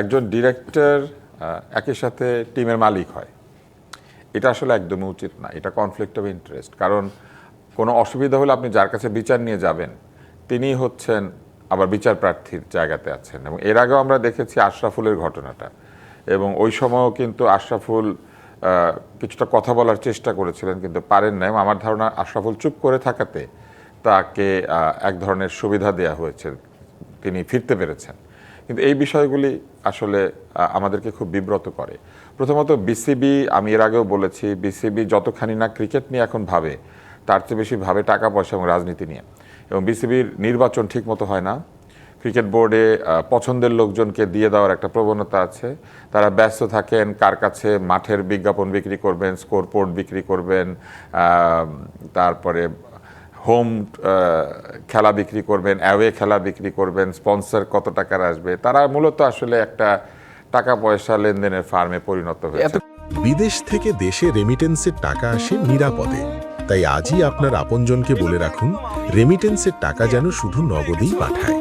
একজন ডিরেক্টর একই সাথে টিমের মালিক হয়। এটা আসলে একদমই উচিত না। এটা কনফ্লিক্ট অফ ইন্টারেস্ট কারণ কোনো অসুবিধা হলে আপনি যার কাছে বিচার নিয়ে যাবেন, তিনি হচ্ছেন আবার বিচার প্রার্থীর জায়গাতে আছেন। এবং এর আগেও আমরা দেখেছি আশরাফুলের ঘটনাটা। এবং ওই সময়ও কিন্তু আশরাফুল কিছুটা কথা বলার চেষ্টা করেছিলেন, কিন্তু পারেন নাই। আমার ধারণা, আশরাফুল চুপ করে থাকাতে তাকে এক ধরনের সুবিধা দেওয়া হয়েছে। তিনি ফিরতে পেরেছেন। কিন্তু এই বিষয়গুলি আসলে আমাদেরকে খুব বিব্রত করে। প্রথমত বিসিবি, আমি এর আগেও বলেছি, বিসিবি যতখানি না ক্রিকেট নিয়ে এখন ভাবে, তার চেয়ে বেশি ভাবে টাকা পয়সা এবং রাজনীতি নিয়ে। এবং বিসিবির নির্বাচন ঠিকমতো হয় না। ক্রিকেট বোর্ডে পছন্দের লোকজনকে দিয়ে দেওয়ার একটা প্রবণতা আছে। তারা ব্যস্ত থাকেন, কার কাছে মাঠের বিজ্ঞাপন বিক্রি করবেন, স্কোরবোর্ড বিক্রি করবেন তারপরে হোম খেলা বিক্রি করবেন অ্যাওয়ে খেলা বিক্রি করবেন স্পন্সর কত টাকার আসবে তারা মূলত আসলে একটা টাকা পয়সা লেনদেনের ফার্মে পরিণত হয়েছে। বিদেশ থেকে দেশে রেমিটেন্সের টাকা আসে নিরাপদে। তাই আজই আপনার আপনজনকে বলে রাখুন রেমিটেন্সের টাকা যেন শুধু নগদেই পাঠায়।